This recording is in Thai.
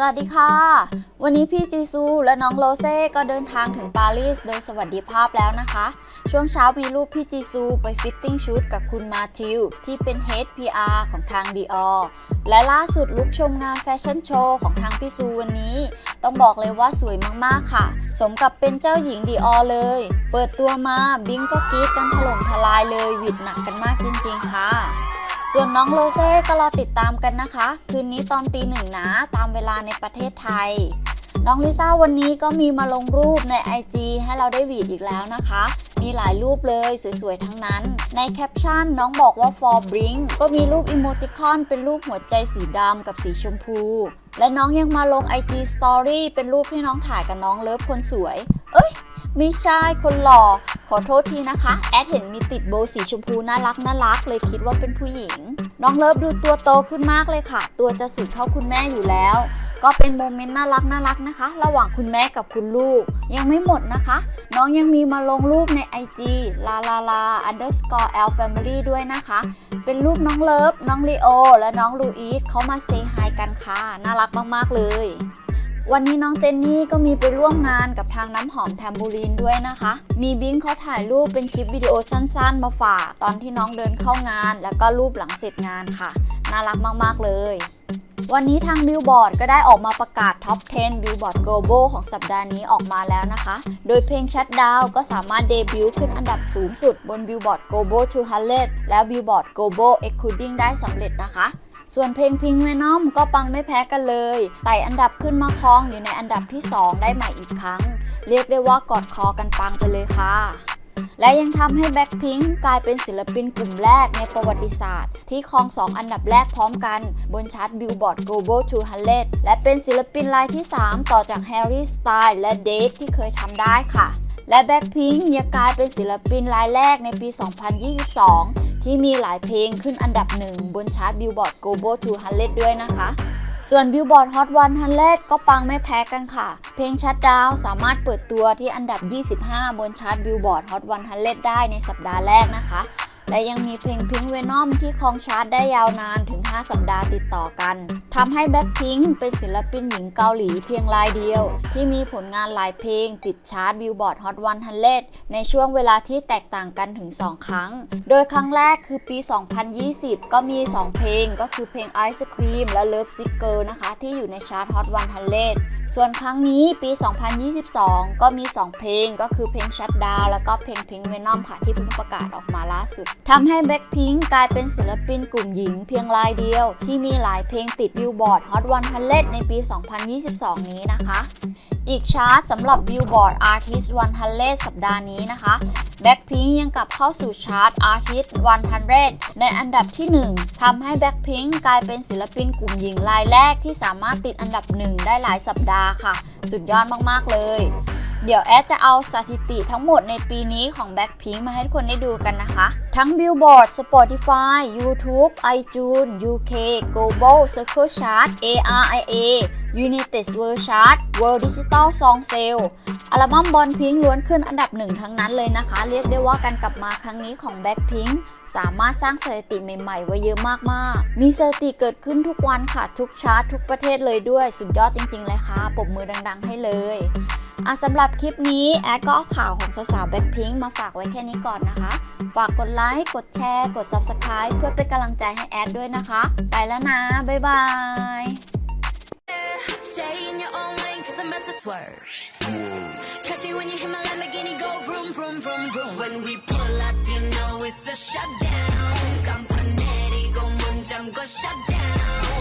สวัสดีค่ะ วันนี้พี่จีซูและน้องโรเซ่ก็เดินทางถึงปารีสโดยสวัสดิภาพแล้วนะคะ ช่วงเช้ามีรูปพี่จีซูไปฟิตติ้งชุดกับคุณมาทิว ที่เป็น Head PR ของทาง Dior และล่าสุดลุกชมงานแฟชั่นโชว์ของทางพี่ซูวันนี้ ต้องบอกเลยว่าสวยมากๆค่ะ สมกับเป็นเจ้าหญิง Dior เลย เปิดตัวมาบิงก็กรี๊ดกันถล่มทลายเลยหวิดหนักกันมากจริงๆค่ะ ส่วนน้องโรเซ่ก็รอติดตามกันนะคะ คืนนี้ตอนตีหนึ่งนะ ตามเวลาในประเทศไทย น้องลิซ่าวันนี้ก็มีมาลงรูปใน IG ให้เราได้หวีดอีกแล้วนะคะ มีหลายรูปเลยสวยๆ ทั้งนั้น ในแคปชั่นน้องบอกว่า for bring ก็มีรูปอิโมติคอนเป็นรูปหัวใจสีดำกับสีชมพู และน้องยังมาลง IG Story เป็นรูปที่น้องถ่ายกับน้องเลิฟคนสวย เอ้ย ไม่ใช่คนหล่อ ขอโทษทีนะคะ แอดเห็นมีติดโบว์สีชมพูน่ารักน่ารักเลยคิดว่าเป็นผู้หญิง น้องเลิฟดูตัวโตขึ้นมากเลยค่ะ ตัวจะสูงเท่าคุณแม่อยู่แล้ว ก็เป็นโมเมนต์น่ารักน่ารักนะคะ ระหว่างคุณแม่กับคุณลูก ยังไม่หมดนะคะ น้องยังมีมาลงรูปใน IG ลาลาลา underscore l family ด้วยนะคะ เป็นรูปน้องเลิฟน้องลีโอและน้องลูอีสเขามาเซฮายกันค่ะ น่ารักมากๆเลย วันนี้น้องเจนนี่ก็มีไปร่วมงานกับทางน้ำหอมแทมบูรีนด้วยนะคะ มีบิงเขาถ่ายรูปเป็นคลิปวิดีโอสั้นๆ มาฝากตอนที่น้องเดินเข้างาน แล้วก็รูปหลังเสร็จงานค่ะ น่ารักมากๆเลยวันนี้ทางบิลบอร์ดก็ได้ออกมาประกาศท็อป 10บิลบอร์ด Global ของสัปดาห์นี้ออกมาแล้วนะคะ โดยเพลงชัดดาวก็สามารถเดบิวต์ขึ้นอันดับสูงสุดบนบิลบอร์ด Global 200 และบิลบอร์ด Global Excluding ได้สำเร็จนะคะ ส่วนเพลงพิง v วนอมก็ปังไม่แพ้กันเลยไต่อันดับขึ้นมาครองอยู่ในอันดับที่ 2 ได้ใหม่อีกครั้ง เรียกได้ว่ากอดคอกันปังไปเลยค่ะและยังทำให้แบ็คพิงกลายเป็นศิลปินกลุ่มแรกในประวัติศาสตร์ ที่ครอง 2 อันดับแรกพร้อมกัน บนชาร์ต Billboard Global 200 และเป็นศิลปินรายที่ 3 ต่อจาก Harry Styles และ d a t ที่เคยทำได้ค่ะ และแบ็คพิงยังกลายเป็นศิลปินรายแรกในปี 2022 ที่มีหลายเพลงขึ้นอันดับหนึ่งบนชาร์ต Billboard Global 200 ด้วยนะคะ ส่วน Billboard Hot 100 ก็ปังไม่แพ้กันค่ะ เพลงชัดดาวสามารถเปิดตัวที่อันดับ 25 บนชาร์ต Billboard Hot 100 ได้ในสัปดาห์แรกนะคะ และยังมีเพลง Pink Venom ที่ครองชาร์ตได้ยาวนานถึง 5 สัปดาห์ติดต่อกันทำให้ Blackpink เป็นศิลปินหญิงเกาหลีเพียงรายเดียว ที่มีผลงานหลายเพลงติดชาร์ต Billboard Hot 100ในช่วงเวลาที่แตกต่างกันถึง 2 ครั้ง โดยครั้งแรกคือปี 2020 ก็มี 2 เพลงก็คือเพลง Ice Cream และ Love Sick Girl นะคะที่อยู่ในชาร์ต Hot 100 ส่วนครั้งนี้ปี 2022 ก็มี 2 เพลงก็คือเพลง Shut Down แล้วก็เพลง Pink Venom ค่ะที่เพิ่งประกาศออกมาล่าสุดทำให้ Blackpink กลายเป็นศิลปินกลุ่มหญิงเพียงรายเดียว ที่มีหลายเพลงติด Billboard Hot 100ในปี 2022 นี้นะคะ อีกชาร์ตสำหรับ Billboard Artist 100 สัปดาห์นี้นะคะ Blackpink ยังกลับเข้าสู่ชาร์ต Artist 100 ในอันดับที่ 1ทำให้ Blackpink กลายเป็นศิลปินกลุ่มหญิงรายแรกที่สามารถติดอันดับหนึ่งได้หลายสัปดาห์ค่ะ สุดยอดมาก ๆ เลย เดี๋ยวแอดจะเอาสถิติทั้งหมดในปีนี้ของ Blackpink มาให้ทุกคนได้ดูกันนะคะ ทั้ง Billboard Spotify YouTube iTunes UK Global Circle Chart ARIA United World Chart World Digital Song Sale อัลบั้มบอลพิงล้วนขึ้นอันดับหนึ่งทั้งนั้นเลยนะคะ เรียกได้ว่าการกลับมาครั้งนี้ของ Blackpink สามารถสร้างสถิติใหม่ๆ ไว้เยอะมากๆ มีสถิติเกิดขึ้นทุกวันค่ะ ทุกชาร์ตทุกประเทศเลยด้วย สุดยอดจริงๆเลยค่ะ ปรบมือดังๆให้เลย อ่ะสำหรับคลิปนี้แอดก็เอาข่าวของสาวๆ Blackpink มาฝากไว้แค่นี้ก่อนนะคะ ฝากกดไลค์ กดแชร์ กด Subscribe เพื่อเป็นกำลังใจให้แอดด้วยนะคะ ไปแล้วนะ บ๊ายบาย Stay in your own lane, cause I'm about to swerve. Catch me when you hit my Lamborghini, go vroom, vroom, vroom, vroom. When we pull up, you know it's a shutdown. 깜판내리고 문잠궈 shut down.